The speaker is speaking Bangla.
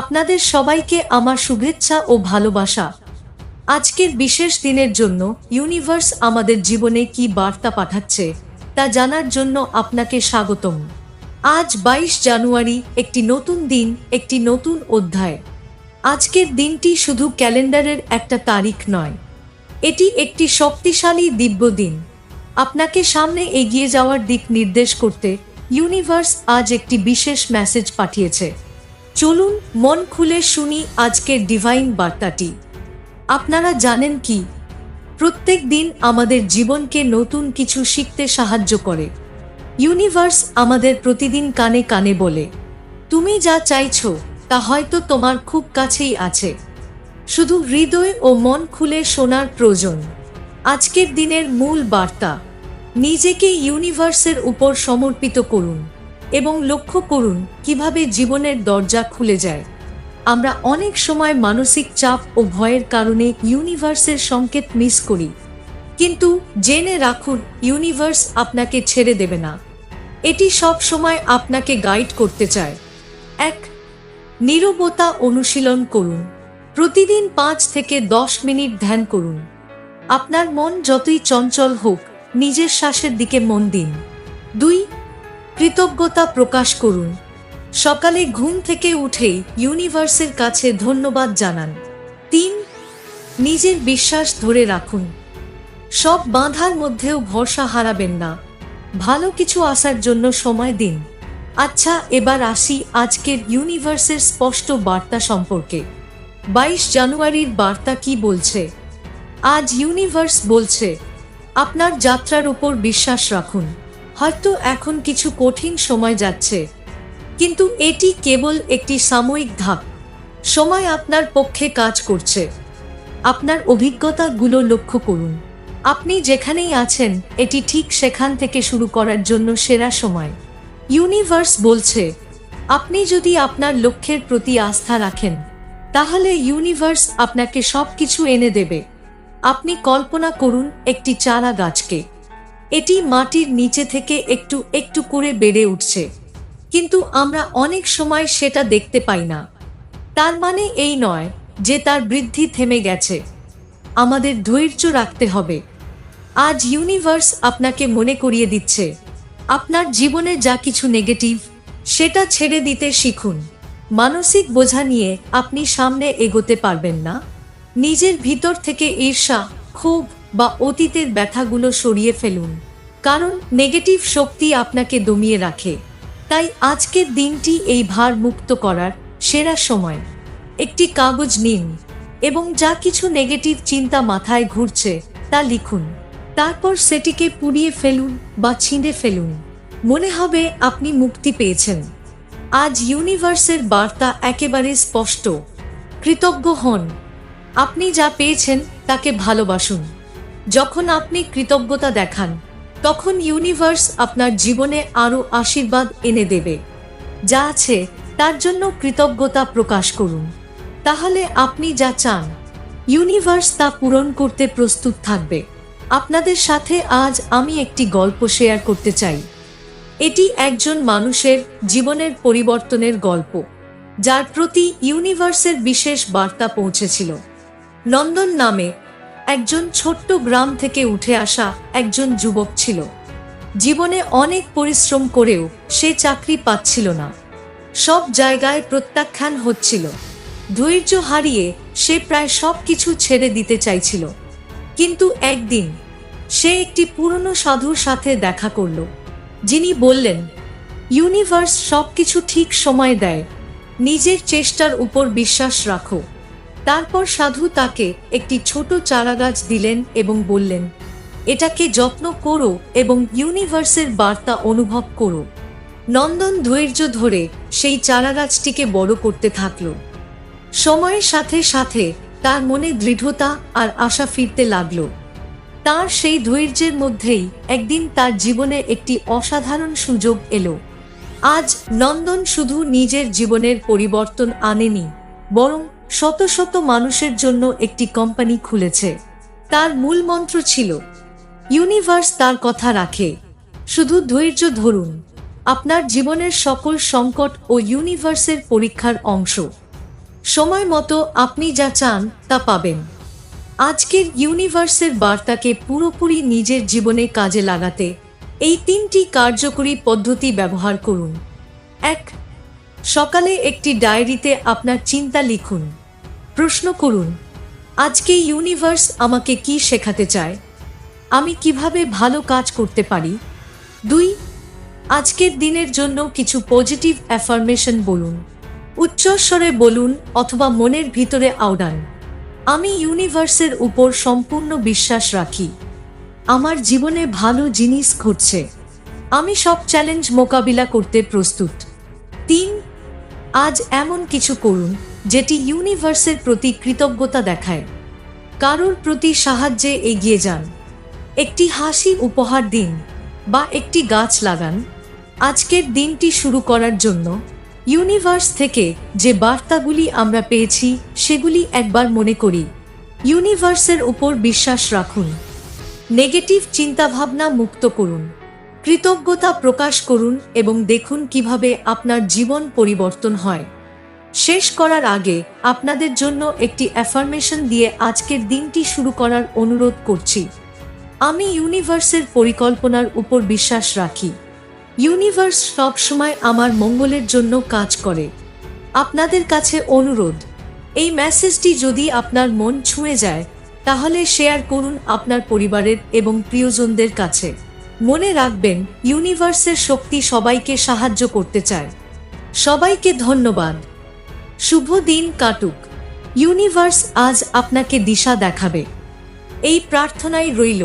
আপনাদের সবাইকে আমার শুভেচ্ছা ও ভালোবাসা। আজকের বিশেষ দিনের জন্য ইউনিভার্স আমাদের জীবনে কি বার্তা পাঠাচ্ছে তা জানার জন্য আপনাকে স্বাগতম। আজ বাইশ জানুয়ারি, একটি নতুন দিন, একটি নতুন অধ্যায়। আজকের দিনটি শুধু ক্যালেন্ডারের একটা তারিখ নয়, এটি একটি শক্তিশালী দিব্য দিন। আপনাকে সামনে এগিয়ে যাওয়ার দিক নির্দেশ করতে ইউনিভার্স আজ একটি বিশেষ মেসেজ পাঠিয়েছে। চলুন মন খুলে শুনি আজকের ডিভাইন বার্তাটি। আপনারা জানেন কি? প্রত্যেক দিন আমাদের জীবনকে নতুন কিছু শিখতে সাহায্য করে। ইউনিভার্স আমাদের প্রতিদিন কানে কানে বলে, তুমি যা চাইছ, তা হয়তো তোমার খুব কাছেই আছে। শুধু হৃদয় ও মন খুলে শোনার প্রয়োজন। আজকের দিনের মূল বার্তা, নিজেকে ইউনিভার্সের উপর সমর্পিত করুন। এবং লক্ষ্য করুন কীভাবে জীবনের দরজা খুলে যায়। আমরা অনেক সময় মানসিক চাপ ও ভয়ের কারণে ইউনিভার্সের সংকেত মিস করি। কিন্তু জেনে রাখুন, ইউনিভার্স আপনাকে ছেড়ে দেবে না। এটি সব সময় আপনাকে গাইড করতে চায়। এক, নীরবতা অনুশীলন করুন। প্রতিদিন পাঁচ থেকে দশ মিনিট ধ্যান করুন। আপনার মন যতই চঞ্চল হোক, নিজের শ্বাসের দিকে মন দিন। দুই কৃতজ্ঞতা প্রকাশ করুন। সকালে ঘুম থেকে উঠেই ইউনিভার্সের কাছে ধন্যবাদ জানান। তিন, নিজের বিশ্বাস ধরে রাখুন। সব বাঁধার মধ্যেও ভরসা হারাবেন না। ভালো কিছু আসার জন্য সময় দিন। আচ্ছা এবার আসি আজকের ইউনিভার্সের স্পষ্ট বার্তা সম্পর্কে। বাইশ জানুয়ারির বার্তা কি বলছে? আজ ইউনিভার্স বলছে, আপনার যাত্রার উপর বিশ্বাস রাখুন। হয়তো এখন কিছু কঠিন সময় যাচ্ছে। কিন্তু এটি কেবল একটি সাময়িক ধাপ। সময় আপনার পক্ষে কাজ করছে। আপনার অভিজ্ঞতাগুলো লক্ষ্য করুন। আপনি যেখানেই আছেন, এটি ঠিক সেখান থেকে শুরু করার জন্য সেরা সময়। ইউনিভার্স বলছে, আপনি যদি আপনার লক্ষ্যের প্রতি আস্থা রাখেন, তাহলে ইউনিভার্স আপনাকে সব কিছু এনে দেবে। আপনি কল্পনা করুন একটি চারা গাছকে। এটি মাটির নিচে থেকে একটু একটু করে বেড়ে উঠছে। কিন্তু আমরা অনেক সময় সেটা দেখতে পাই না। তার মানে এই নয় যে তার বৃদ্ধি থেমে গেছে। আমাদের ধৈর্য রাখতে হবে। আজ ইউনিভার্স আপনাকে মনে করিয়ে দিচ্ছে। আপনার জীবনে যা কিছু নেগেটিভ সেটা ছেড়ে দিতে শিখুন। মানসিক বোঝা নিয়ে আপনি সামনে এগোতে পারবেন না। নিজের ভিতর থেকে ঈর্ষা ক্ষোভ বা অতীতের ব্যথাগুলো সরিয়ে ফেলুন। কারণ নেগেটিভ শক্তি আপনাকে দমিয়ে রাখে। তাই আজকের দিনটি এই ভার মুক্ত করার সেরা সময়। একটি কাগজ নিন এবং যা কিছু নেগেটিভ চিন্তা মাথায় ঘুরছে তা লিখুন। তারপর সেটিকে পুড়িয়ে ফেলুন বা ছিঁড়ে ফেলুন। মনে হবে আপনি মুক্তি পেয়েছেন। আজ ইউনিভার্সের বার্তা একেবারে স্পষ্ট। কৃতজ্ঞ হন। আপনি যা পেয়েছেন তাকে ভালোবাসুন। যখন আপনি কৃতজ্ঞতা দেখান, তখন ইউনিভার্স আপনার জীবনে আরও আশীর্বাদ এনে দেবে। যা আছে, তার জন্য কৃতজ্ঞতা প্রকাশ করুন। তাহলে আপনি যা চান ইউনিভার্স তা পূরণ করতে প্রস্তুত থাকবে। আপনাদের সাথে আজ আমি একটি গল্প শেয়ার করতে চাই। এটি একজন মানুষের জীবনের পরিবর্তনের গল্প, যার প্রতি ইউনিভার্সের বিশেষ বার্তা পৌঁছেছিল। নন্দন নামে একজন ছোট্ট গ্রাম থেকে উঠে আসা একজন যুবক ছিল। জীবনে অনেক পরিশ্রম করেও সে চাকরি পাচ্ছিল না। সব জায়গায় প্রত্যাখ্যান হচ্ছিল। ধৈর্য হারিয়ে সে প্রায় সব কিছু ছেড়ে দিতে চাইছিল। কিন্তু একদিন সে একটি পুরনো সাধুর সাথে দেখা করল। যিনি বললেন, ইউনিভার্স সব কিছু ঠিক সময় দেয়। নিজের চেষ্টার উপর বিশ্বাস রাখো। তারপর সাধু তাকে একটি ছোট চারাগাছ দিলেন এবং বললেন, এটাকে যত্ন করো এবং ইউনিভার্সের বার্তা অনুভব করো। নন্দন ধৈর্য ধরে সেই চারাগাছটিকে বড় করতে থাকল। সময়ের সাথে সাথে তার মনে দৃঢ়তা আর আশা ফিরতে লাগল। তার সেই ধৈর্যের মধ্যেই একদিন তার জীবনে একটি অসাধারণ সুযোগ এলো। আজ নন্দন শুধু নিজের জীবনের পরিবর্তন আনেনি, বরং শত শত মানুষের জন্য একটি কোম্পানি খুলেছে। তার মূল মন্ত্র ছিল, ইউনিভার্স তার কথা রাখে। শুধু ধৈর্য ধরুন। আপনার জীবনের সকল সংকট ও ইউনিভার্সের পরীক্ষার অংশ। সময় মতো আপনি যা চান, তা পাবেন। আজকের ইউনিভার্সের বার্তাকে পুরোপুরি নিজের জীবনে কাজে লাগাতে এই তিনটি কার্যকরী পদ্ধতি ব্যবহার করুন। এক, সকালে একটি ডায়েরিতে আপনার চিন্তা লিখুন। প্রশ্ন করুন, আজকে ইউনিভার্স আমাকে কি শেখাতে চায়? আমি কীভাবে ভালো কাজ করতে পারি? দুই, আজকের দিনের জন্য কিছু পজিটিভ অ্যাফার্মেশন বলুন। উচ্চস্বরে বলুন অথবা মনের ভিতরে আওড়ান। আমি ইউনিভার্সের উপর সম্পূর্ণ বিশ্বাস রাখি। আমার জীবনে ভালো জিনিস ঘটছে। আমি সব চ্যালেঞ্জ মোকাবিলা করতে প্রস্তুত। তিন, আজ এমন কিছু করুন যেটি ইউনিভার্সের প্রতি কৃতজ্ঞতা দেখায়। কারোর প্রতি সাহায্যে এগিয়ে যান। একটি হাসি উপহার দিন বা একটি গাছ লাগান। আজকের দিনটি শুরু করার জন্য ইউনিভার্স থেকে যে বার্তাগুলি আমরা পেয়েছি, সেগুলি একবার মনে করি। ইউনিভার্সের উপর বিশ্বাস রাখুন। নেগেটিভ চিন্তাভাবনা মুক্ত করুন। কৃতজ্ঞতা প্রকাশ করুন এবং দেখুন কীভাবে আপনার জীবন পরিবর্তন হয়। শেষ করার আগে আপনাদের জন্য একটি অ্যাফার্মেশন দিয়ে আজকের দিনটি শুরু করার অনুরোধ করছি। আমি ইউনিভার্সের পরিকল্পনার উপর বিশ্বাস রাখি। ইউনিভার্স সবসময় আমার মঙ্গলের জন্য কাজ করে। আপনাদের কাছে অনুরোধ, এই মেসেজটি যদি আপনার মন ছুঁয়ে যায়, তাহলে শেয়ার করুন আপনার পরিবারের এবং প্রিয়জনদের কাছে। মনে রাখবেন, ইউনিভার্সের শক্তি সবাইকে সাহায্য করতে চায়। সবাইকে ধন্যবাদ। শুভ দিন কাটুক। ইউনিভার্স আজ আপনাকে দিশা দেখাবে। এই প্রার্থনাই রইল।